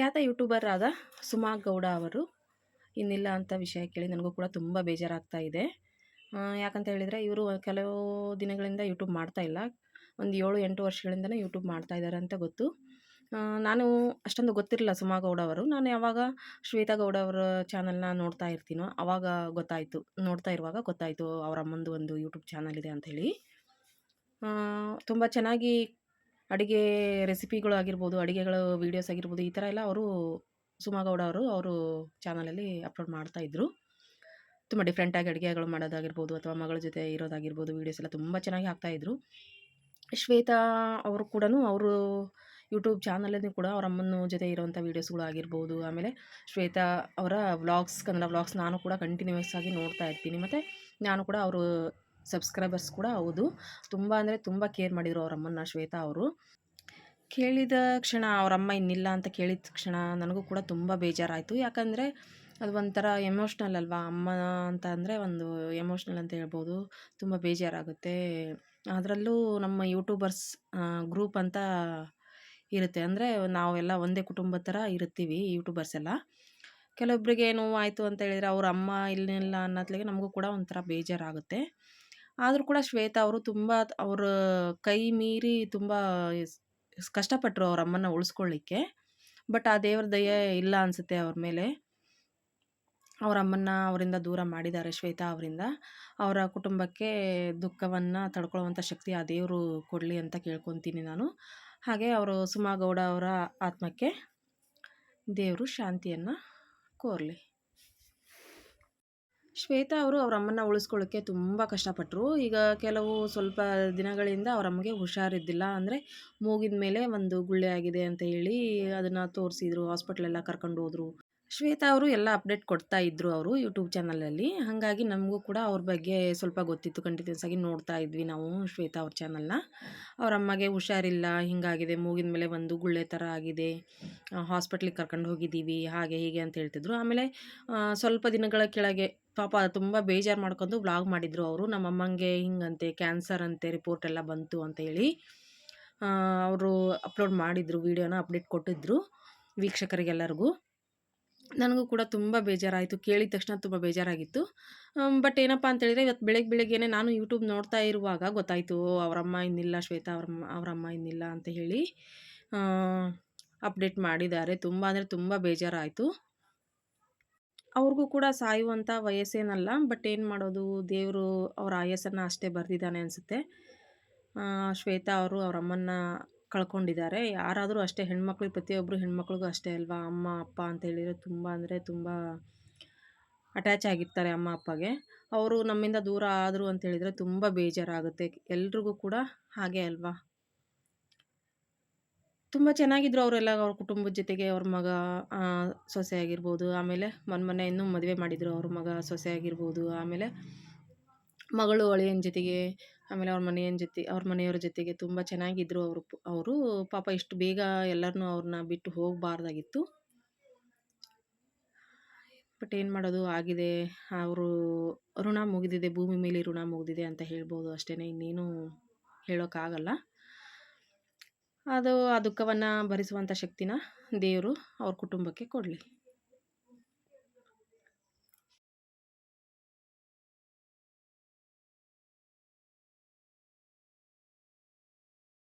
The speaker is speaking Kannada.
ಖ್ಯಾತ ಯೂಟ್ಯೂಬರ್ ಆದ ಸುಮಾ ಗೌಡ ಅವರು. ಇನ್ನಿಲ್ಲ ಅಂತ ವಿಷಯ ಕೇಳಿ ನನಗೂ ಕೂಡ ತುಂಬ ಬೇಜಾರಾಗ್ತಾ ಇದೆ. ಯಾಕಂತ ಹೇಳಿದರೆ ಇವರು ಕೆಲವು ದಿನಗಳಿಂದ ಯೂಟ್ಯೂಬ್ ಮಾಡ್ತಾ ಇಲ್ಲ. ಒಂದು ಏಳು, ಎಂಟು ವರ್ಷಗಳಿಂದನೇ ಯೂಟ್ಯೂಬ್ ಮಾಡ್ತಾ ಇದ್ದಾರೆ ಅಂತ ಗೊತ್ತು. ನಾನು ಅಷ್ಟೊಂದು ಗೊತ್ತಿರಲಿಲ್ಲ ಸುಮಾ ಗೌಡ ಅವರು. ನಾನು ಯಾವಾಗ ಶ್ವೇತಾ ಗೌಡ ಅವರ ಚಾನಲ್ನ ನೋಡ್ತಾ ಇರ್ತೀನೋ ಆವಾಗ ಗೊತ್ತಾಯಿತು. ನೋಡ್ತಾ ಇರುವಾಗ ಗೊತ್ತಾಯಿತು ಅವರ ಅಮ್ಮಂದು ಒಂದು ಯೂಟ್ಯೂಬ್ ಚಾನಲ್ ಇದೆ ಅಂಥೇಳಿ ತುಂಬ ಚೆನ್ನಾಗಿ ಅಡುಗೆ ರೆಸಿಪಿಗಳು ಆಗಿರ್ಬೋದು, ಅಡುಗೆಗಳು ವೀಡಿಯೋಸ್ ಆಗಿರ್ಬೋದು, ಈ ಥರ ಎಲ್ಲ ಅವರು ಸುಮಾ ಗೌಡ ಅವರು ಅವರು ಚಾನಲಲ್ಲಿ ಅಪ್ಲೋಡ್ ಮಾಡ್ತಾಯಿದ್ರು ತುಂಬ ಡಿಫ್ರೆಂಟಾಗಿ ಅಡುಗೆಗಳು ಮಾಡೋದಾಗಿರ್ಬೋದು ಅಥವಾ ಮಗಳ ಜೊತೆ ಇರೋದಾಗಿರ್ಬೋದು ವೀಡಿಯೋಸ್ ಎಲ್ಲ ತುಂಬ ಚೆನ್ನಾಗಿ ಹಾಕ್ತಾಯಿದ್ರು ಶ್ವೇತಾ ಅವರು ಕೂಡ ಅವರು ಯೂಟ್ಯೂಬ್ ಚಾನಲಲ್ಲಿ ಕೂಡ ಅವ್ರ ಅಮ್ಮನ ಜೊತೆ ಇರೋವಂಥ ವೀಡಿಯೋಸ್ಗಳು ಆಗಿರ್ಬೋದು. ಆಮೇಲೆ ಶ್ವೇತಾ ಅವರ ವ್ಲಾಗ್ಸ್ ಕನ್ನಡ ವ್ಲಾಗ್ಸ್ ನಾನು ಕೂಡ ಕಂಟಿನ್ಯೂಯಸ್ ಆಗಿ ನೋಡ್ತಾ ಇರ್ತೀನಿ. ಮತ್ತು ನಾನು ಕೂಡ ಅವರು ಸಬ್ಸ್ಕ್ರೈಬರ್ಸ್ ಕೂಡ ಹೌದು. ತುಂಬ ಅಂದರೆ ತುಂಬ ಕೇರ್ ಮಾಡಿದರು ಅವ್ರ ಅಮ್ಮನ ಶ್ವೇತಾ ಅವರು. ಕೇಳಿದ ಕ್ಷಣ ಅವರಮ್ಮ ಇನ್ನಿಲ್ಲ ಅಂತ ಕೇಳಿದ ಕ್ಷಣ ನನಗೂ ಕೂಡ ತುಂಬ ಬೇಜಾರಾಯಿತು. ಯಾಕಂದರೆ ಅದು ಒಂಥರ ಎಮೋಷ್ನಲ್ ಅಲ್ವಾ? ಅಮ್ಮ ಅಂತ ಅಂದರೆ ಒಂದು ಎಮೋಷ್ನಲ್ ಅಂತ ಹೇಳ್ಬೋದು. ತುಂಬ ಬೇಜಾರಾಗುತ್ತೆ. ಅದರಲ್ಲೂ ನಮ್ಮ ಯೂಟ್ಯೂಬರ್ಸ್ ಗ್ರೂಪ್ ಅಂತ ಇರುತ್ತೆ. ಅಂದರೆ ನಾವೆಲ್ಲ ಒಂದೇ ಕುಟುಂಬದ ಥರ ಇರ್ತೀವಿ ಯೂಟ್ಯೂಬರ್ಸ್ ಎಲ್ಲ. ಕೆಲವೊಬ್ಬರಿಗೆ ಆಯಿತು ಅಂತ ಹೇಳಿದರೆ ಅವ್ರ ಅಮ್ಮ ಇಲ್ಲ ಅನ್ನೋತ್ಲಿಗೆ ನಮಗೂ ಕೂಡ ಒಂಥರ ಬೇಜಾರಾಗುತ್ತೆ. ಆದರೂ ಕೂಡ ಶ್ವೇತಾ ಅವರು ತುಂಬ ಅವರ ಕೈ ಮೀರಿ ತುಂಬ ಕಷ್ಟಪಟ್ಟರು ಅವ್ರ ಅಮ್ಮನ ಉಳಿಸ್ಕೊಳ್ಳಿಕ್ಕೆ. ಬಟ್ ಆ ದೇವ್ರ ದಯೆ ಇಲ್ಲ ಅನಿಸುತ್ತೆ ಅವ್ರ ಮೇಲೆ. ಅವ್ರ ಅಮ್ಮನ್ನ ಅವರಿಂದ ದೂರ ಮಾಡಿದ್ದಾರೆ ಶ್ವೇತಾ ಅವರಿಂದ. ಅವರ ಕುಟುಂಬಕ್ಕೆ ದುಃಖವನ್ನು ತಡ್ಕೊಳ್ಳುವಂಥ ಶಕ್ತಿ ಆ ದೇವರು ಕೊಡಲಿ ಅಂತ ಕೇಳ್ಕೊತೀನಿ ನಾನು. ಹಾಗೆ ಅವರು ಸುಮಾ ಗೌಡ ಅವರ ಆತ್ಮಕ್ಕೆ ದೇವರು ಶಾಂತಿಯನ್ನು ಕೋರಲಿ. ಶ್ವೇತಾ ಅವರು ಅವ್ರ ಅಮ್ಮನ್ನ ಉಳಿಸ್ಕೊಳ್ಳೋಕ್ಕೆ ತುಂಬ ಕಷ್ಟಪಟ್ಟರು ಈಗ ಕೆಲವು ಸ್ವಲ್ಪ ದಿನಗಳಿಂದ ಅವ್ರ ಅಮ್ಮಗೆ ಹುಷಾರಿದ್ದಿಲ್ಲ ಅಂದರೆ ಮೂಗಿನ ಮೇಲೆ ಒಂದು ಗುಳ್ಳೆ ಆಗಿದೆ ಅಂತ ಹೇಳಿ ಅದನ್ನು ತೋರಿಸಿದ್ರು ಹಾಸ್ಪಿಟ್ಲೆಲ್ಲ ಕರ್ಕೊಂಡು ಹೋದ್ರು. ಶ್ವೇತಾ ಅವರು ಎಲ್ಲ ಅಪ್ಡೇಟ್ ಕೊಡ್ತಾ ಇದ್ರು ಅವರು ಯೂಟ್ಯೂಬ್ ಚಾನಲಲ್ಲಿ ಹಾಗಾಗಿ ನಮಗೂ ಕೂಡ ಅವ್ರ ಬಗ್ಗೆ ಸ್ವಲ್ಪ ಗೊತ್ತಿತ್ತು. ಕಂಟಿನ್ಯೂಸ್ ಆಗಿ ನೋಡ್ತಾ ಇದ್ವಿ ನಾವು ಶ್ವೇತಾ ಅವ್ರ ಚಾನಲ್ನ ಅವ್ರ ಅಮ್ಮಗೆ ಹುಷಾರಿಲ್ಲ, ಹಿಂಗಾಗಿದೆ, ಮೂಗಿನ ಮೇಲೆ ಒಂದು ಗುಳ್ಳೆ ಥರ ಆಗಿದೆ. ಹಾಸ್ಪಿಟ್ಲಿಗೆ ಕರ್ಕೊಂಡು ಹೋಗಿದ್ದೀವಿ, ಹಾಗೆ ಹೀಗೆ ಅಂತ ಹೇಳ್ತಿದ್ರು. ಆಮೇಲೆ ಸ್ವಲ್ಪ ದಿನಗಳ ಕೆಳಗೆ ಪಾಪ ತುಂಬ ಬೇಜಾರು ಮಾಡ್ಕೊಂಡು ವ್ಲಾಗ್ ಮಾಡಿದರು ಅವರು. ನಮ್ಮ ಅಮ್ಮಂಗೆ ಹಿಂಗಂತೆ, ಕ್ಯಾನ್ಸರ್ ಅಂತೆ ರಿಪೋರ್ಟ್ ಎಲ್ಲ ಬಂತು ಅಂತ ಹೇಳಿ ಅವರು ಅಪ್ಲೋಡ್ ಮಾಡಿದರು, ವೀಡಿಯೋನ ಅಪ್ಡೇಟ್ ಕೊಟ್ಟಿದ್ದರು ವೀಕ್ಷಕರಿಗೆಲ್ಲರಿಗೂ. ನನಗೂ ಕೂಡ ತುಂಬ ಬೇಜಾರಾಯಿತು. ಕೇಳಿದ ತಕ್ಷಣ ತುಂಬ ಬೇಜಾರಾಗಿತ್ತು. ಬಟ್ ಏನಪ್ಪ ಅಂತ ಹೇಳಿದ್ರೆ ಇವತ್ತು ಬೆಳಗ್ಗೆ ಬೆಳಗ್ಗೆನೆ ನಾನು ಯೂಟ್ಯೂಬ್ ನೋಡ್ತಾ ಇರುವಾಗ ಗೊತ್ತಾಯಿತು ಅವರಮ್ಮ ಇನ್ನಿಲ್ಲ, ಶ್ವೇತಾ ಅವ್ರಮ್ಮ, ಅವರಮ್ಮ ಇನ್ನಿಲ್ಲ ಅಂತ ಹೇಳಿ ಅಪ್ಡೇಟ್ ಮಾಡಿದ್ದಾರೆ. ತುಂಬ ಅಂದರೆ ತುಂಬ ಬೇಜಾರಾಯಿತು. ಅವ್ರಿಗೂ ಕೂಡ ಸಾಯುವಂಥ ವಯಸ್ಸೇನಲ್ಲ, ಬಟ್ ಏನು ಮಾಡೋದು, ದೇವರು ಅವರ ಆಯಸ್ಸನ್ನು ಅಷ್ಟೇ ಬರೆದಿದ್ದಾನೆ ಅನಿಸುತ್ತೆ. ಶ್ವೇತಾ ಅವರು ಅವ್ರ ಅಮ್ಮನ್ನ ಕಳ್ಕೊಂಡಿದ್ದಾರೆ. ಯಾರಾದರೂ ಅಷ್ಟೇ ಹೆಣ್ಮಕ್ಳಿಗೆ ಪ್ರತಿಯೊಬ್ಬರು ಹೆಣ್ಮಕ್ಳಿಗೂ ಅಷ್ಟೇ ಅಲ್ವಾ? ಅಮ್ಮ, ಅಪ್ಪ ಅಂತ ಹೇಳಿದರೆ ತುಂಬ ಅಂದರೆ ತುಂಬ ಅಟ್ಯಾಚ್ ಆಗಿರ್ತಾರೆ ಅಮ್ಮ, ಅಪ್ಪಗೆ. ಅವರು ನಮ್ಮಿಂದ ದೂರ ಆದರು ಅಂತ ಹೇಳಿದರೆ ತುಂಬ ಬೇಜಾರಾಗುತ್ತೆ. ಎಲ್ರಿಗೂ ಕೂಡ ಹಾಗೆ ಅಲ್ವಾ? ತುಂಬ ಚೆನ್ನಾಗಿದ್ರು ಅವರೆಲ್ಲ, ಅವ್ರ ಕುಟುಂಬದ ಜೊತೆಗೆ ಅವ್ರ ಮಗ ಸೊಸೆ ಆಗಿರ್ಬೋದು. ಆಮೇಲೆ ಮೊನ್ನೆ ಇನ್ನೂ ಮದುವೆ ಮಾಡಿದರು ಅವ್ರ ಮಗ, ಸೊಸೆ ಆಗಿರ್ಬೋದು. ಆಮೇಲೆ ಮಗಳು, ಅಳಿಯನ ಜೊತೆಗೆ ಆಮೇಲೆ ಅವ್ರ ಮನೆಯನ್ ಜೊತೆ, ಅವ್ರ ಮನೆಯವ್ರ ಜೊತೆಗೆ ತುಂಬ ಚೆನ್ನಾಗಿದ್ರು ಅವರು ಅವರು ಪಾಪ ಇಷ್ಟು ಬೇಗ ಎಲ್ಲರನ್ನೂ ಅವ್ರನ್ನ ಬಿಟ್ಟು ಹೋಗಬಾರ್ದಾಗಿತ್ತು. ಬಟ್ ಏನು ಮಾಡೋದು ಆಗಿದೆ, ಅವರು ಋಣ ಮುಗಿದಿದೆ, ಭೂಮಿ ಮೇಲೆ ಋಣ ಮುಗಿದಿದೆ ಅಂತ ಹೇಳ್ಬೋದು ಅಷ್ಟೇ ಇನ್ನೇನು ಹೇಳೋಕ್ಕಾಗಲ್ಲ. ಅದು ಆ ದುಃಖವನ್ನು ಭರಿಸುವಂಥ ಶಕ್ತಿನ ದೇವರು ಅವ್ರ ಕುಟುಂಬಕ್ಕೆ ಕೊಡಲಿ.